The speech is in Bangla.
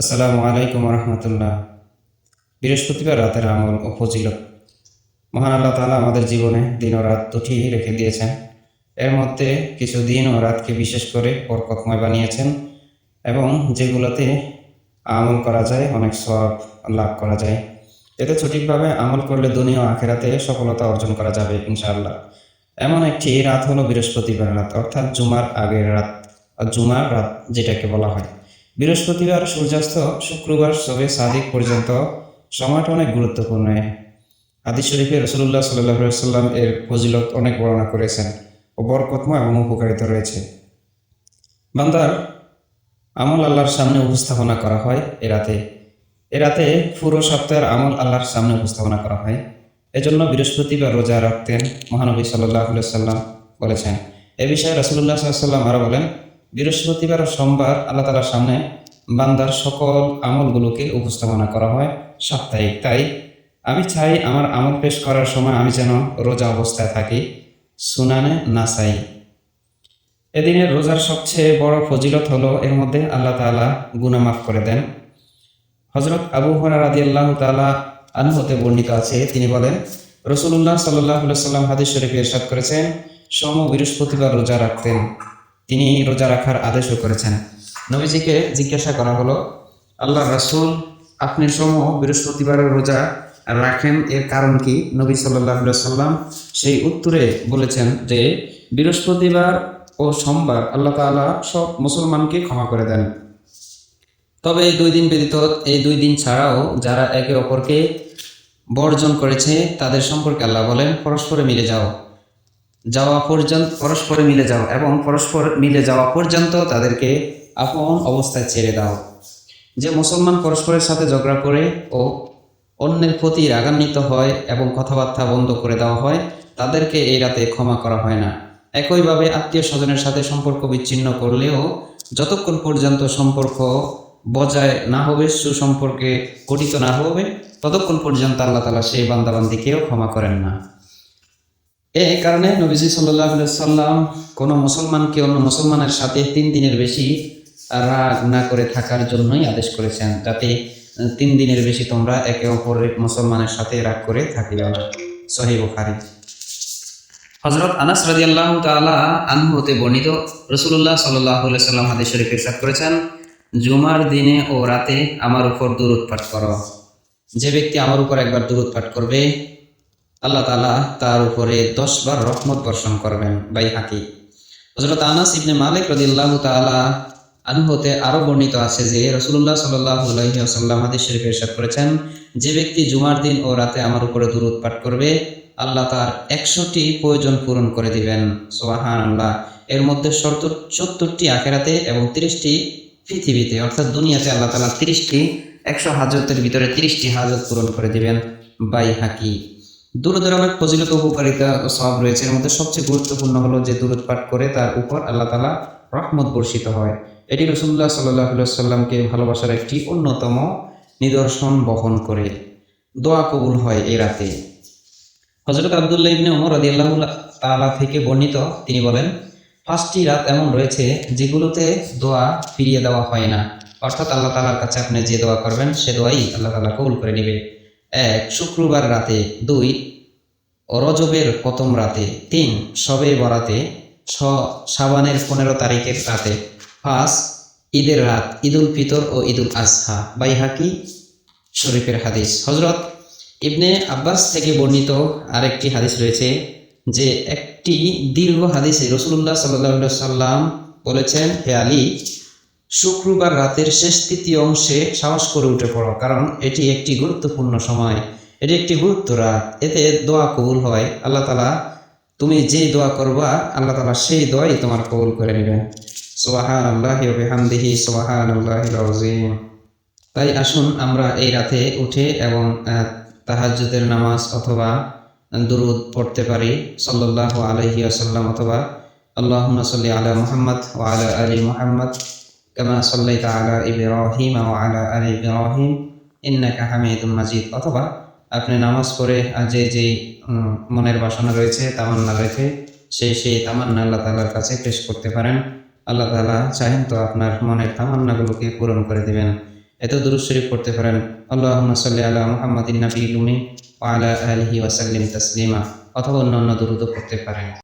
আসসালামু আলাইকুম রহমতুল্লাহ বৃহস্পতিবার রাতের আমল ও ফজিলত। মহান আল্লাহ তাআলা আমাদের জীবনে দিন ও রাত দুটি রেখে দিয়েছেন। এর মধ্যে কিছু দিন ও রাতকে বিশেষ করে বরকতময় বানিয়েছেন এবং যেগুলোতে আমল করা যায়, অনেক সব লাভ করা যায়। এতে সঠিকভাবে আমল করলে দুনিয়া আখেরাতে সফলতা অর্জন করা যাবে, ইনশাআল্লাহ। এমন একটি রাত হলো বৃহস্পতিবার রাত, অর্থাৎ জুমার আগের রাত, জুমার রাত যেটাকে বলা হয়। বৃহস্পতিবার সূর্যাস্ত শুক্রবার সবে সাদিক পর্যন্ত সময়টা অনেক গুরুত্বপূর্ণ। হাদিস শরীফে রসুল্লাহ সাল্লাহ সাল্লাম এর ফজিলত অনেক বর্ণনা করেছেন ও বরকতময় এবং উপকারিতা রয়েছে। বান্দার আমল আল্লাহর সামনে উপস্থাপনা করা হয় এ রাতে। এ রাতে পুরো সপ্তাহের আমল আল্লাহর সামনে উপস্থাপনা করা হয়। এজন্য বৃহস্পতিবার রোজা রাখতেন মহানবী সাল্লাহ সাল্লাম বলেছেন। এ বিষয়ে রসুল্লাহ সাল্লাম আরও বলেন বৃহস্পতিবার ও সোমবার আল্লাহ তালার সামনে বান্দার সকল আমলগুলোকে উপস্থাপনা করা হয় সাপ্তাহিক। তাই আমি চাই আমার আমল পেশ করার সময় আমি যেন রোজা অবস্থায় থাকি, সুনানে নাসাই এদিনের রোজার সবচেয়ে বড় ফজিলত হলো এর মধ্যে আল্লাহ তাআলা গুনাহ মাফ করে দেন। হজরত আবু হরার রাদি আল্লাহ তালা আনহতে বর্ণিত আছে। তিনি বলেন রসুল্লাহ সাল্লাহ সাল্লাম হাদিস শরীফে ইরশাদ করেছেন, সম বৃহস্পতিবার রোজা রাখতেন। তিনি রোজা রাখার আদেশও করেছেন। নবীজিকে জিজ্ঞাসা করা হলো, আল্লাহ রাসূল, আপনি সোম ও বৃহস্পতিবারের রোজা রাখেন, এর কারণ কি? নবী সাল্লাহ সেই উত্তরে বলেছেন যে, বৃহস্পতিবার ও সোমবার আল্লাহ তাআলা সব মুসলমানকে ক্ষমা করে দেন। তবে এই দুই দিন ব্যতীত এই দুই দিন ছাড়াও যারা একে অপরকে বর্জন করেছে, তাদের সম্পর্কে আল্লাহ বলেন, পরস্পরে মিলে যাও। যাওয়া পর্যন্ত পরস্পরে মিলে যাও এবং পরস্পর মিলে যাওয়া পর্যন্ত তাদেরকে আপন অবস্থায় ছেড়ে দাও। যে মুসলমান পরস্পরের সাথে ঝগড়া করে ও অন্যের প্রতি রাগান্বিত হয় এবং কথাবার্তা বন্ধ করে দেওয়া হয়, তাদেরকে এই রাতে ক্ষমা করা হয় না। একইভাবে আত্মীয় স্বজনের সাথে সম্পর্ক বিচ্ছিন্ন করলেও যতক্ষণ পর্যন্ত সম্পর্ক বজায় না হবে, সুসম্পর্কে গঠিত না হবে, ততক্ষণ পর্যন্ত আল্লাহ তালা সেই বান্দাবান্দিকেও ক্ষমা করেন না। এই কারণে নবীজি সাল্লাহ সাল্লাম কোনো মুসলমানকে অন্য মুসলমানের সাথে তিন দিনের বেশি রাগ না করে থাকার জন্যই আদেশ করেছেন। যাতে তিন দিনের বেশি তোমরা একে অপরের মুসলমানের সাথে রাগ করে থাকিও। না সহি হজরত আনাস রাজি আল্লাহ তালা আনহু হতে বর্ণিত রসুল্লাহ সাল্লাহ সাল্লাম হাদিস শরীফ করেছেন, জুমার দিনে ও রাতে আমার উপর দূর পাঠ করো। যে ব্যক্তি আমার উপর একবার দূর পাঠ করবে আল্লাহ তালা তার উপরে দশ বার রহমত বর্ষণ করবেন বাই হাকি হজরত আনাস ইবনে মালিক রদিল্লাহ তালা আনুহতে আরও বর্ণিত আছে যে রসুল্লাহ সাল্লাহ সাল্লাম হাদিস শরীফ ইরশাদ করেছেন, যে ব্যক্তি জুমার দিন ও রাতে আমার উপরে দূরত পাঠ করবে, আল্লাহ তার একশোটি প্রয়োজন পূরণ করে দিবেন। সোহান আল্লাহ এর মধ্যে সত্তর সত্তরটি আখেরাতে এবং তিরিশটি পৃথিবীতে, অর্থাৎ দুনিয়াতে আল্লাহ তালা তিরিশটি, একশো হাজতের ভিতরে তিরিশটি হাজত পূরণ করে দিবেন বাই হাকি দূরদের অনেক ফজিলত উপকারিতা ও সব রয়েছে। এর মধ্যে সবচেয়ে গুরুত্বপূর্ণ হলো যে দূরত পাঠ করে তার উপর আল্লাহ তালা রহমত বর্ষিত হয়। এটি রসুল্লাহ সাল্লাহ সাল্লামকে ভালোবাসার একটি অন্যতম নিদর্শন বহন করে। দোয়া কবুল হয় এ রাতে। হজরত আবদুল্লাহ ইবনে ওমর রাদিয়াল্লাহু তাআলা থেকে বর্ণিত, তিনি বলেন, পাঁচটি রাত এমন রয়েছে যেগুলোতে দোয়া ফিরিয়ে দেওয়া হয় না। অর্থাৎ আল্লাহ তাআলার কাছে আপনি যে দোয়া করবেন, সে দোয়াই আল্লাহ তাআলা কবুল করে নেবে। এক শুক্রবার রাতে, দুই রজবের প্রথম রাতে, তিন সবে বরাতে, ছ সাবানের পনেরো তারিখের রাতে, পাঁচ ঈদের রাত, ঈদুল ফিতর ও ঈদুল আজহা। বাইহাকি শরীফের হাদিস। হজরত ইবনে আব্বাস থেকে বর্ণিত আরেকটি হাদিস রয়েছে যে একটি দীর্ঘ হাদিসে রসুল্লাহ সাল্লাহ সাল্লাম বলেছেন, হে আলী শুক্রবার রাতের শেষ তৃতীয় অংশে সাহস করে উঠে পড়ো কারণ এটি একটি গুরুত্বপূর্ণ সময়। এটি একটি গুরুত্ব রাত। এতে দোয়া কবুল হয়। আল্লাহ তালা তুমি যে দোয়া করবা আল্লাহ তালা সেই দোয়াই তোমার কবুল করে নেবেন সোহান আল্লাহ হামদিহি সোহান আল্লাহ তাই আসুন আমরা এই রাতে উঠে এবং আহ, তাহাজ্জুদের নামাজ অথবা দুরুদ পড়তে পারি। সাল্লাহ আলহি আসাল্লাম অথবা আল্লাহ সাল্লি আলা মোহাম্মদ ওয়া আলা আলি মুহাম্মদ। সাল্লাইতা আলা ইব্রাহিম ওয়া আলা আলি ইব্রাহিম ইন্নাকা হামিদুম মাজিদ অথবা আপনি নামাজ পড়ে যে যে মনের বাসনা রয়েছে, তামান্না রয়েছে সেই সেই তামান্না আল্লাহ তাআলার কাছে পেশ করতে পারেন। আল্লাহ তাআলা চাহেন তো আপনার মনের তামান্নাগুলোকে পূরণ করে দেবেন। এত দুরুদ পড়তে পারেন। আল্লাহ সাল্লি আল্লাহ মুহাম্মাদিন নাবিয়্যিল উম্মি ওয়া আলা আলিহি ওয়া সাল্লিম তাসলিমা। অথবা অন্যান্য দুরুদও পড়তে পারেন।